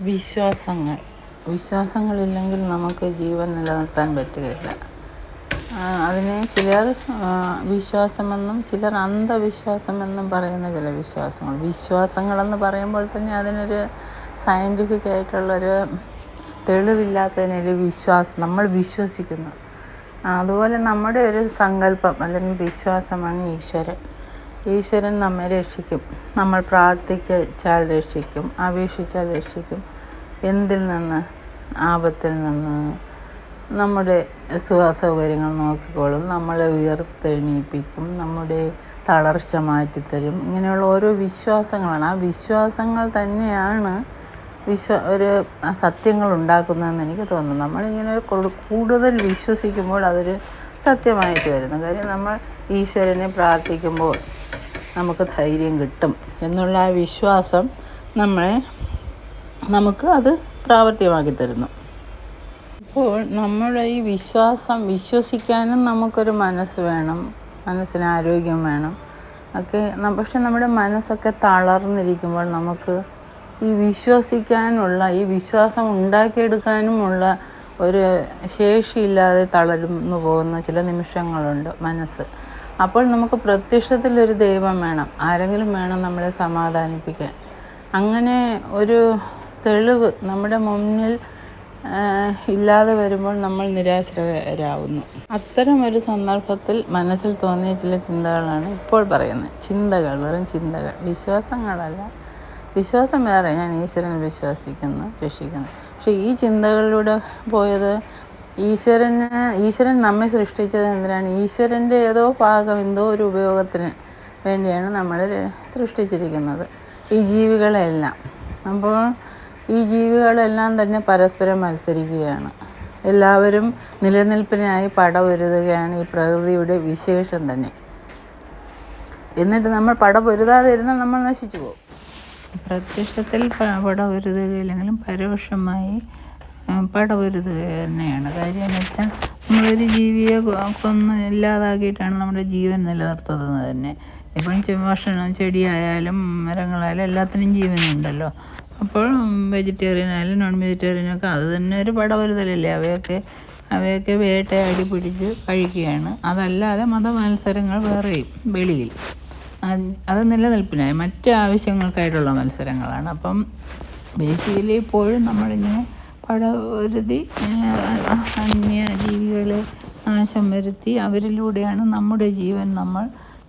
വിശ്വാസങ്ങൾ. വിശ്വാസങ്ങളില്ലെങ്കിൽ നമുക്ക് ജീവൻ നിലനിർത്താൻ പറ്റുകയില്ല. അതിനെ ചിലർ വിശ്വാസമെന്നും ചിലർ അന്ധവിശ്വാസമെന്നും പറയുന്ന ചില വിശ്വാസങ്ങൾ. വിശ്വാസങ്ങളെന്ന് പറയുമ്പോൾ തന്നെ അതിനൊരു സയന്റിഫിക് ആയിട്ടുള്ളൊരു തെളിവില്ലാത്തതിനൊരു വിശ്വാസം നമ്മൾ വിശ്വസിക്കുന്നു. അതുപോലെ നമ്മുടെ ഒരു സങ്കല്പം അല്ലെങ്കിൽ വിശ്വാസമാണ് ഈശ്വരൻ. ഈശ്വരൻ നമ്മെ രക്ഷിക്കും. നമ്മൾ പ്രാർത്ഥിച്ചാൽ രക്ഷിക്കും. അപേക്ഷിച്ചാൽ രക്ഷിക്കും. എന്തിൽ നിന്ന്? ആപത്തിൽ നിന്ന്. നമ്മുടെ സുഖ സൗകര്യങ്ങൾ നോക്കിക്കോളും. നമ്മളെ ഉയർത്തെണീപ്പിക്കും നമ്മുടെ തളർച്ച മാറ്റിത്തരും. ഇങ്ങനെയുള്ള ഓരോ വിശ്വാസങ്ങളാണ്. ആ വിശ്വാസങ്ങൾ തന്നെയാണ് വിശ്വ ഒരു സത്യങ്ങൾ ഉണ്ടാക്കുന്നതെന്ന് എനിക്ക് തോന്നുന്നു. നമ്മളിങ്ങനെ കൂടുതൽ വിശ്വസിക്കുമ്പോൾ അതൊരു സത്യമായിട്ട് വരുന്നു. കാര്യം നമ്മൾ ഈശ്വരനെ പ്രാർത്ഥിക്കുമ്പോൾ നമുക്ക് ധൈര്യം കിട്ടും എന്നുള്ള ആ വിശ്വാസം നമ്മളെ നമുക്ക് അത് പ്രാവർത്തികമാക്കി തരുന്നു. ഇപ്പോൾ നമ്മുടെ ഈ വിശ്വാസം വിശ്വസിക്കാനും നമുക്കൊരു മനസ്സ് വേണം മനസ്സിന് ആരോഗ്യം വേണം. ഒക്കെ പക്ഷെ നമ്മുടെ മനസ്സൊക്കെ തളർന്നിരിക്കുമ്പോൾ നമുക്ക് ഈ വിശ്വസിക്കാനുള്ള ഈ വിശ്വാസം ഉണ്ടാക്കിയെടുക്കാനുമുള്ള ഒരു ശേഷിയില്ലാതെ തളരുന്നു പോകുന്ന ചില നിമിഷങ്ങളുണ്ട് മനസ്സ്. അപ്പോൾ നമുക്ക് പ്രത്യക്ഷത്തിലൊരു ദൈവം വേണം. ആരെങ്കിലും വേണം നമ്മളെ സമാധാനിപ്പിക്കാൻ. അങ്ങനെ ഒരു തെളിവ് നമ്മുടെ മുന്നിൽ ഇല്ലാതെ വരുമ്പോൾ നമ്മൾ നിരാശരാകുന്നു അത്തരം ഒരു സന്ദർഭത്തിൽ മനസ്സിൽ തോന്നിയ ചില ചിന്തകളാണ് ഇപ്പോൾ പറയുന്നത്. ചിന്തകൾ വെറും ചിന്തകൾ. വിശ്വാസങ്ങളല്ല. വിശ്വാസം വേറെ. ഞാൻ ഈശ്വരനെ വിശ്വസിക്കുന്നു രക്ഷിക്കുന്നു. പക്ഷേ ഈ ചിന്തകളിലൂടെ പോയത് ഈശ്വരന് ഈശ്വരൻ നമ്മെ സൃഷ്ടിച്ചത് എന്തിനാണ്? ഈശ്വരന്റെ ഏതോ ഭാഗം എന്തോ ഒരു ഉപയോഗത്തിന് വേണ്ടിയാണ് നമ്മൾ സൃഷ്ടിച്ചിരിക്കുന്നത്. ഈ ജീവികളെല്ലാം. അപ്പോൾ ഈ ജീവികളെല്ലാം തന്നെ പരസ്പരം മത്സരിക്കുകയാണ്. എല്ലാവരും നിലനിൽപ്പിനായി പടപൊരുതുകയാണ് ഈ പ്രകൃതിയുടെ വിശേഷം തന്നെ. എന്നിട്ട് നമ്മൾ പടപൊരുതാതെ ഇരുന്നാൽ നമ്മൾ നശിച്ചു പോകും. പ്രത്യക്ഷത്തിൽ പടപൊരുതുകയില്ലെങ്കിലും പരോക്ഷമായി ആ, പടപൊരുതുക തന്നെയാണ്. കാര്യം എന്ന് വെച്ചാൽ നമ്മളൊരു ജീവിയെ കൊന്ന് ഇല്ലാതാക്കിയിട്ടാണ് നമ്മുടെ ജീവൻ നിലനിർത്തുന്നത് തന്നെ. ഇപ്പം ഭക്ഷണം ചെടിയായാലും മരങ്ങളായാലും എല്ലാത്തിനും ജീവനുണ്ടല്ലോ. അപ്പോൾ വെജിറ്റേറിയൻ ആയാലും നോൺ വെജിറ്റേറിയൻ ഒക്കെ അത് തന്നെ ഒരു പടവരുതലല്ലേ. അവയൊക്കെ അവയൊക്കെ വേട്ടയാടി പിടിച്ച് കഴിക്കുകയാണ്. അതല്ലാതെ മതമത്സരങ്ങൾ വേറെയും വെളിയിൽ. അത് നിലനിൽപ്പിനായി മറ്റ് ആവശ്യങ്ങൾക്കായിട്ടുള്ള മത്സരങ്ങളാണ്. അപ്പം ബേസിക്കലി ഇപ്പോഴും നമ്മളിങ്ങനെ പടവരുതി അന്യ ജീവികളെ നാശം വരുത്തി അവരിലൂടെയാണ് നമ്മുടെ ജീവൻ നമ്മൾ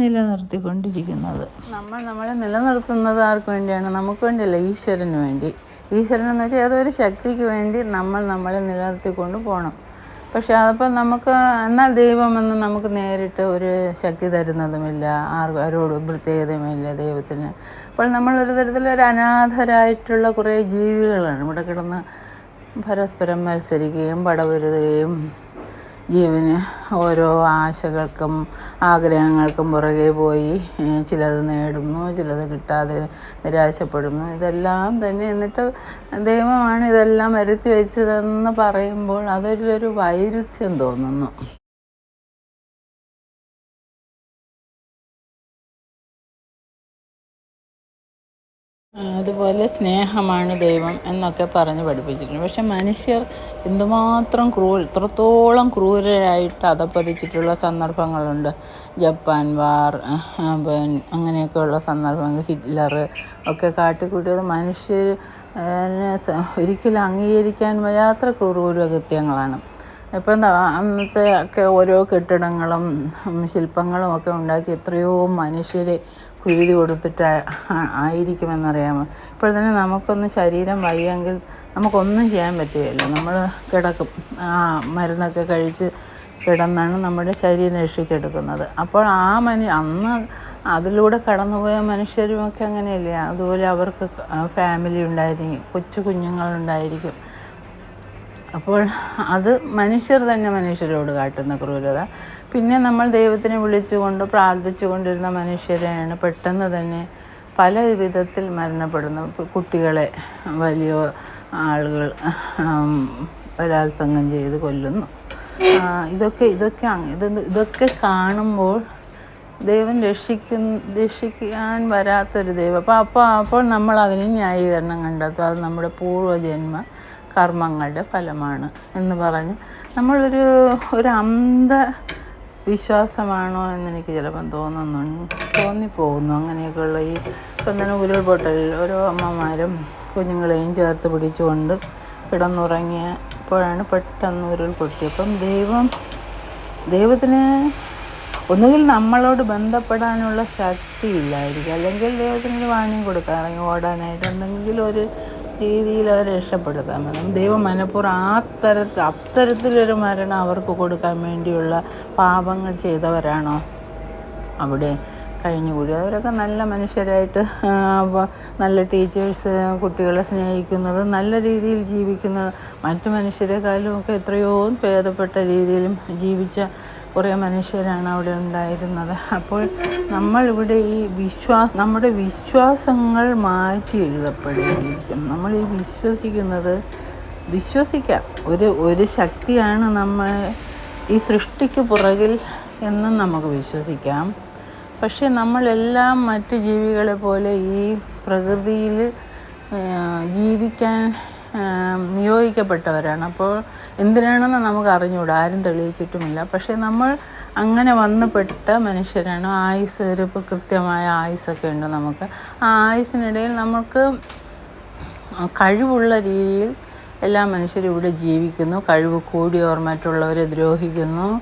നിലനിർത്തിക്കൊണ്ടിരിക്കുന്നത്. നമ്മൾ നമ്മളെ നിലനിർത്തുന്നത് ആർക്ക് വേണ്ടിയാണ്? നമുക്ക് വേണ്ടിയല്ല ഈശ്വരന് വേണ്ടി. ഈശ്വരൻ എന്ന് വെച്ചാൽ ഏതൊരു ശക്തിക്ക് വേണ്ടി നമ്മൾ നമ്മളെ നിലനിർത്തിക്കൊണ്ട് പോകണം പക്ഷെ അതപ്പോൾ നമുക്ക് എന്നാൽ ദൈവമെന്ന് നമുക്ക് നേരിട്ട് ഒരു ശക്തി തരുന്നതുമില്ല ആർക്കും ആരോടും പ്രത്യേകതയുമില്ല ദൈവത്തിന്. അപ്പോൾ നമ്മൾ ഒരു തരത്തിലൊരു അനാഥരായിട്ടുള്ള കുറേ ജീവികളാണ്. ഇവിടെ കിടന്ന് പരസ്പരം മത്സരിക്കുകയും പടവരുതുകയും ജീവന് ഓരോ ആശകൾക്കും ആഗ്രഹങ്ങൾക്കും പുറകെ പോയി ചിലത് നേടുന്നു ചിലത് കിട്ടാതെ നിരാശപ്പെടുന്നു. ഇതെല്ലാം തന്നെ എന്നിട്ട് ദൈവമാണ് ഇതെല്ലാം വരുത്തി വെച്ചതെന്ന് പറയുമ്പോൾ അതൊരു വൈരുദ്ധ്യം തോന്നുന്നു. അതുപോലെ സ്നേഹമാണ് ദൈവം എന്നൊക്കെ പറഞ്ഞ് പഠിപ്പിച്ചിട്ടുണ്ട്. പക്ഷെ മനുഷ്യർ എന്തുമാത്രം ക്രൂര ഇത്രത്തോളം ക്രൂരരായിട്ട് അധപ്പതിച്ചിട്ടുള്ള സന്ദർഭങ്ങളുണ്ട്. ജപ്പാൻ വാർ അങ്ങനെയൊക്കെയുള്ള സന്ദർഭങ്ങൾ ഹിറ്റ്ലർ ഒക്കെ കാട്ടിക്കൂട്ടിയത് മനുഷ്യർ ഒരിക്കലും അംഗീകരിക്കാൻ വയ്യാത്ത ക്രൂരകൃത്യങ്ങളാണ് ഇപ്പം അന്നത്തെ ഒക്കെ ഓരോ കെട്ടിടങ്ങളും ശില്പങ്ങളും ഒക്കെ ഉണ്ടാക്കി എത്രയോ മനുഷ്യരെ കുരുതി കൊടുത്തിട്ട് ആയിരിക്കുമെന്നറിയാമോ? ഇപ്പോൾ തന്നെ നമുക്കൊന്ന് ശരീരം വയ്യെങ്കിൽ നമുക്കൊന്നും ചെയ്യാൻ പറ്റുകയില്ല. നമ്മൾ കിടക്കും. ആ മരുന്നൊക്കെ കഴിച്ച് കിടന്നാണ് നമ്മുടെ ശരീരം രക്ഷിച്ചെടുക്കുന്നത്. അപ്പോൾ ആ മനു അന്ന് അതിലൂടെ കടന്നുപോയ മനുഷ്യരുമൊക്കെ അങ്ങനെയല്ലേ? അതുപോലെ അവർക്ക് ഫാമിലി ഉണ്ടായിരിക്കും കൊച്ചു കുഞ്ഞുങ്ങളുണ്ടായിരിക്കും. അപ്പോൾ അത് മനുഷ്യർ തന്നെ മനുഷ്യരോട് കാട്ടുന്ന ക്രൂരത. പിന്നെ നമ്മൾ ദൈവത്തിനെ വിളിച്ചുകൊണ്ട് പ്രാർത്ഥിച്ചുകൊണ്ടിരുന്ന മനുഷ്യരെയാണ് പെട്ടെന്ന് തന്നെ പല വിധത്തിൽ മരണപ്പെടുന്നു കുട്ടികളെ വലിയ ആളുകൾ ബലാത്സംഗം ചെയ്ത് കൊല്ലുന്നു. ഇതൊക്കെ ഇതൊക്കെ ഇത് ഇതൊക്കെ കാണുമ്പോൾ ദൈവം രക്ഷിക്കുന്ന രക്ഷിക്കാൻ വരാത്തൊരു ദൈവം. അപ്പോൾ അപ്പോൾ അപ്പോൾ നമ്മൾ അതിന് ന്യായീകരണം കണ്ടെത്തും. അത് നമ്മുടെ പൂർവജന്മ. കർമ്മങ്ങളുടെ ഫലമാണ് എന്ന് പറഞ്ഞ് നമ്മളൊരു ഒരു അന്ധ വിശ്വാസമാണോ എന്നെനിക്ക് ചിലപ്പം തോന്നുന്നു തോന്നിപ്പോകുന്നു. അങ്ങനെയൊക്കെയുള്ള ഈ ഇപ്പം തന്നെ ഉരുൾപൊട്ടലിൽ ഓരോ അമ്മമാരും കുഞ്ഞുങ്ങളെയും ചേർത്ത് പിടിച്ചുകൊണ്ട് കിടന്നുറങ്ങിയപ്പോഴാണ് പെട്ടെന്ന് ഉരുൾപൊട്ടിയപ്പം ദൈവം ദൈവത്തിന് ഒന്നുകിൽ നമ്മളോട് ബന്ധപ്പെടാനുള്ള ശക്തി ഇല്ലായിരിക്കും അല്ലെങ്കിൽ ദൈവത്തിന് ഒരു വാണിയും കൊടുക്കാം ഓടാനായിട്ട് എന്തെങ്കിലും ഒരു രീതിയിൽ അവരെ രക്ഷപ്പെടുത്താൻ വേണം. ദൈവം മനഃപൂർവം ആ തരത്തിൽ അത്തരത്തിലൊരു മരണം അവർക്ക് കൊടുക്കാൻ വേണ്ടിയുള്ള പാപങ്ങൾ ചെയ്തവരാണോ? അവിടെ കഴിഞ്ഞുകൂടി അവരൊക്കെ നല്ല മനുഷ്യരായിട്ട് നല്ല ടീച്ചേഴ്സ് കുട്ടികളെ സ്നേഹിക്കുന്നത് നല്ല രീതിയിൽ ജീവിക്കുന്നത്. മറ്റു മനുഷ്യരെക്കാളും ഒക്കെ എത്രയോ ഭേദപ്പെട്ട രീതിയിലും ജീവിച്ച കുറേ മനുഷ്യരാണ് അവിടെ ഉണ്ടായിരുന്നത്. അപ്പോൾ നമ്മളിവിടെ ഈ വിശ്വാസ നമ്മുടെ വിശ്വാസങ്ങൾ മാറ്റി എഴുതപ്പെടുകയായിരിക്കും നമ്മൾ ഈ വിശ്വസിക്കുന്നത് വിശ്വസിക്കാം. ഒരു ഒരു ശക്തിയാണ് നമ്മൾ ഈ സൃഷ്ടിക്ക് പുറകിൽ എന്നും നമുക്ക് വിശ്വസിക്കാം. പക്ഷേ നമ്മളെല്ലാം മറ്റ് ജീവികളെ പോലെ ഈ പ്രകൃതിയിൽ ജീവിക്കാൻ നിയോഗിക്കപ്പെട്ടവരാണ്. അപ്പോൾ എന്തിനാണെന്ന് നമുക്ക് അറിഞ്ഞുകൂടാ ആരും തെളിയിച്ചിട്ടുമില്ല. പക്ഷേ നമ്മൾ അങ്ങനെ വന്നുപെട്ട മനുഷ്യരാണ്. ആയുസ് ഒരു കൃത്യമായ ആയുസ്സൊക്കെ ഉണ്ട് നമുക്ക്. ആ ആയുസിനിടയിൽ നമുക്ക് കഴിവുള്ള രീതിയിൽ എല്ലാ മനുഷ്യരും ഇവിടെ ജീവിക്കുന്നു. കഴിവ് കൂടിയവർ മറ്റുള്ളവരെ ദ്രോഹിക്കുന്നു.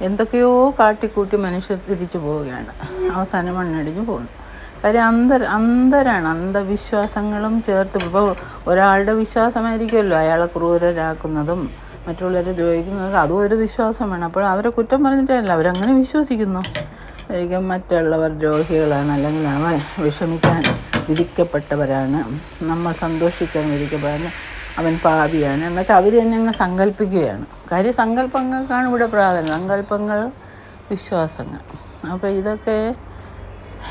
എന്തൊക്കെയോ കാട്ടിക്കൂട്ടി മനുഷ്യർ തിരിച്ചു പോവുകയാണ്. അവസാനം മണ്ണടിഞ്ഞു പോകുന്നു. കാര്യം അന്തർ അന്തരാണ്. അന്ധവിശ്വാസങ്ങളും ചേർത്ത് ഇപ്പോൾ ഒരാളുടെ വിശ്വാസമായിരിക്കുമല്ലോ. അയാളെ ക്രൂരരാക്കുന്നതും മറ്റുള്ളവരെ ദ്രോഹിക്കുന്നതും അതും ഒരു വിശ്വാസമാണ്. അപ്പോൾ അവരെ കുറ്റം പറഞ്ഞിട്ടല്ല അവരങ്ങനെ വിശ്വസിക്കുന്നു. ശരിക്കും മറ്റുള്ളവർ ദ്രോഹികളാണ് അല്ലെങ്കിൽ അവർ വിഷമിക്കാൻ വിധിക്കപ്പെട്ടവരാണ് നമ്മൾ സന്തോഷിക്കാൻ വിധിക്കപ്പെടാൻ അവൻ പാപിയാണ് എന്നൊക്കെ അവർ തന്നെ അങ്ങ് സങ്കല്പിക്കുകയാണ് കാര്യം സങ്കല്പങ്ങൾക്കാണ് ഇവിടെ പ്രാധാന്യം. സങ്കല്പങ്ങൾ വിശ്വാസങ്ങൾ. അപ്പോൾ ഇതൊക്കെ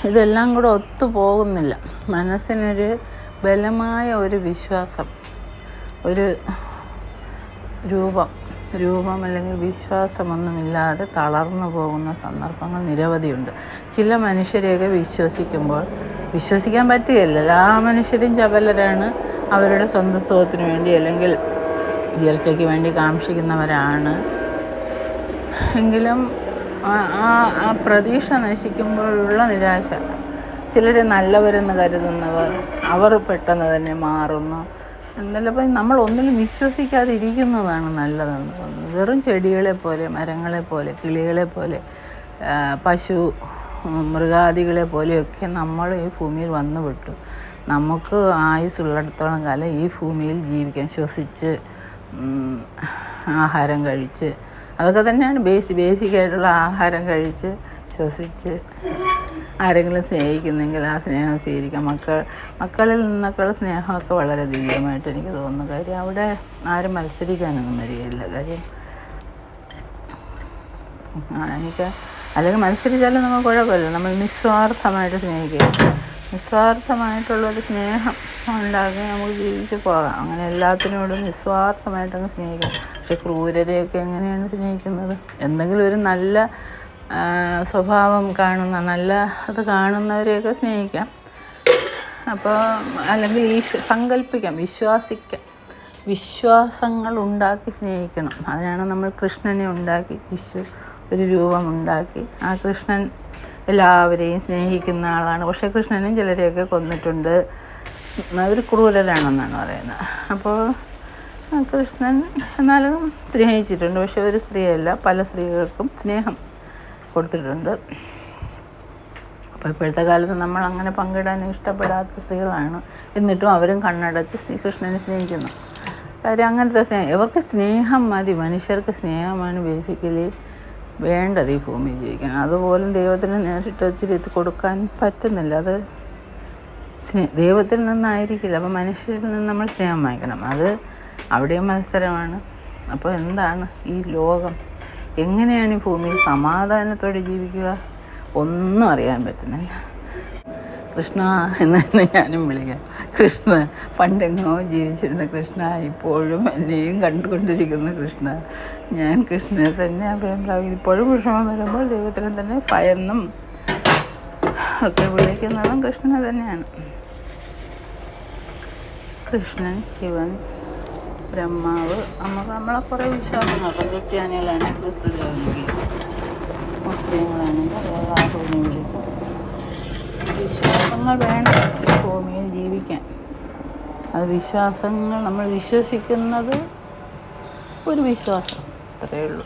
ഇതെല്ലാം കൂടെ ഒത്തു പോകുന്നില്ല. മനസ്സിനൊരു ബലമായ ഒരു വിശ്വാസം ഒരു രൂപം രൂപം അല്ലെങ്കിൽ വിശ്വാസമൊന്നുമില്ലാതെ തളർന്നു പോകുന്ന സന്ദർഭങ്ങൾ നിരവധിയുണ്ട്. ചില മനുഷ്യരെയൊക്കെ വിശ്വസിക്കുമ്പോൾ വിശ്വസിക്കാൻ പറ്റുകയില്ല. എല്ലാ മനുഷ്യരും ചപലരാണ്. അവരുടെ സ്വന്തം സുഖത്തിന് വേണ്ടി അല്ലെങ്കിൽ ഉയർച്ചയ്ക്ക് വേണ്ടി കാക്ഷിക്കുന്നവരാണ്. എങ്കിലും ആ- ആ പ്രതീക്ഷ നശിക്കുമ്പോഴുള്ള നിരാശ. ചിലർ നല്ലവരെന്ന് കരുതുന്നവർ അവർ പെട്ടെന്ന് തന്നെ മാറുന്നു. എന്നാലും നമ്മൾ ഒന്നിലും വിശ്വസിക്കാതെ ഇരിക്കുന്നതാണ് നല്ലതെന്ന് തോന്നുന്നു. വെറും ചെടികളെ പോലെ മരങ്ങളെ പോലെ കിളികളെ പോലെ പശു മൃഗാദികളെ പോലെയൊക്കെ നമ്മൾ ഈ ഭൂമിയിൽ വന്നു വിട്ടു നമുക്ക് ആയുസ്സുള്ളിടത്തോളം കാലം ഈ ഭൂമിയിൽ ജീവിക്കാൻ ശ്വസിച്ച് ആഹാരം കഴിച്ച് അതൊക്കെ തന്നെയാണ് ബേസി ബേസിക്കായിട്ടുള്ള ആഹാരം കഴിച്ച് ശ്വസിച്ച് ആരെങ്കിലും സ്നേഹിക്കുന്നെങ്കിൽ ആ സ്നേഹം സ്വീകരിക്കാം. മക്കൾ മക്കളിൽ നിന്നൊക്കെയുള്ള സ്നേഹമൊക്കെ വളരെ ദിവ്യമായിട്ട് എനിക്ക് തോന്നുന്നു. കാര്യം അവിടെ ആരും മത്സരിക്കാനൊന്നും വരികയില്ല. കാര്യം എനിക്ക് അല്ലെങ്കിൽ മത്സരിച്ചാലും നമുക്ക് കുഴപ്പമില്ല. നമ്മൾ നിസ്വാർത്ഥമായിട്ട് സ്നേഹിക്കുക നിസ്വാർത്ഥമായിട്ടുള്ളൊരു സ്നേഹം ഉണ്ടാക്കി നമുക്ക് ജീവിച്ച് പോകാം. അങ്ങനെ എല്ലാത്തിനോടും നിസ്വാർത്ഥമായിട്ടങ്ങ് സ്നേഹിക്കാം പക്ഷെ ക്രൂരരെയൊക്കെ എങ്ങനെയാണ് സ്നേഹിക്കുന്നത്? എന്തെങ്കിലും ഒരു നല്ല സ്വഭാവം കാണുന്ന നല്ല അത് കാണുന്നവരെയൊക്കെ സ്നേഹിക്കാം. അപ്പോൾ അല്ലെങ്കിൽ ഈശ്വ സങ്കല്പിക്കാം വിശ്വാസിക്കാം. വിശ്വാസങ്ങൾ ഉണ്ടാക്കി സ്നേഹിക്കണം. അതിനാണ് നമ്മൾ കൃഷ്ണനെ ഉണ്ടാക്കി വിശ്വ ഒരു രൂപം ഉണ്ടാക്കി. ആ കൃഷ്ണൻ എല്ലാവരെയും സ്നേഹിക്കുന്ന ആളാണ്. പക്ഷേ കൃഷ്ണനും ചിലരെയൊക്കെ കൊന്നിട്ടുണ്ട്. അവർ ക്രൂരരാണെന്നാണ് പറയുന്നത്. അപ്പോൾ കൃഷ്ണൻ എന്നാലും സ്നേഹിച്ചിട്ടുണ്ട്. പക്ഷെ ഒരു സ്ത്രീയല്ല പല സ്ത്രീകൾക്കും സ്നേഹം കൊടുത്തിട്ടുണ്ട്. അപ്പോൾ ഇപ്പോഴത്തെ കാലത്ത് നമ്മൾ അങ്ങനെ പങ്കിടാൻ ഇഷ്ടപ്പെടാത്ത സ്ത്രീകളാണ്. എന്നിട്ടും അവരും കണ്ണടച്ച് ശ്രീകൃഷ്ണനെ സ്നേഹിക്കുന്നു. കാര്യം അങ്ങനത്തെ സ്നേഹം ഇവർക്ക് സ്നേഹം മതി. മനുഷ്യർക്ക് സ്നേഹമാണ് ബേസിക്കലി വേണ്ടത് ഈ ഭൂമി ജീവിക്കാൻ അതുപോലും ദൈവത്തിന് നേരിട്ട് ഇച്ചിരി ഇത് കൊടുക്കാൻ പറ്റുന്നില്ല. അത് ദൈവത്തിൽ നിന്നായിരിക്കില്ല. അപ്പോൾ മനുഷ്യരിൽ നിന്ന് നമ്മൾ സ്നേഹം വാങ്ങിക്കണം. അത് അവിടെയും മത്സരമാണ്. അപ്പോൾ എന്താണ് ഈ ലോകം? എങ്ങനെയാണ് ഈ ഭൂമിയിൽ സമാധാനത്തോടെ ജീവിക്കുക? ഒന്നും അറിയാൻ പറ്റുന്നില്ല. കൃഷ്ണ എന്ന് തന്നെ ഞാനും വിളിക്കാം. കൃഷ്ണ പണ്ടെങ്ങോ ജീവിച്ചിരുന്ന കൃഷ്ണ ഇപ്പോഴും എന്നെയും കണ്ടുകൊണ്ടിരിക്കുന്ന കൃഷ്ണ. ഞാൻ കൃഷ്ണനെ തന്നെ അഭയം പ്രാപിക്കും ഇപ്പോഴും വിഷമം വരുമ്പോൾ ദൈവത്തിനെ തന്നെ ഭയന്നും ഒക്കെ വിളിക്കുന്നതും കൃഷ്ണനെ തന്നെയാണ്. കൃഷ്ണൻ ശിവൻ ബ്രഹ്മാവ് നമുക്ക് നമ്മളെ കുറേ അപ്പം ക്രിസ്ത്യാനികളാണെങ്കിൽ ക്രിസ്തു ദേവനെങ്കിൽ മുസ്ലിങ്ങളാണെങ്കിൽ അള്ളാഹുവിനെ വിളിക്കും. വിശ്വാസങ്ങൾ വേണം ഭൂമിയിൽ ജീവിക്കാൻ. അത് വിശ്വാസങ്ങൾ നമ്മൾ വിശ്വസിക്കുന്നത് ഒരു വിശ്വാസം. അത്രയേ ഉള്ളൂ.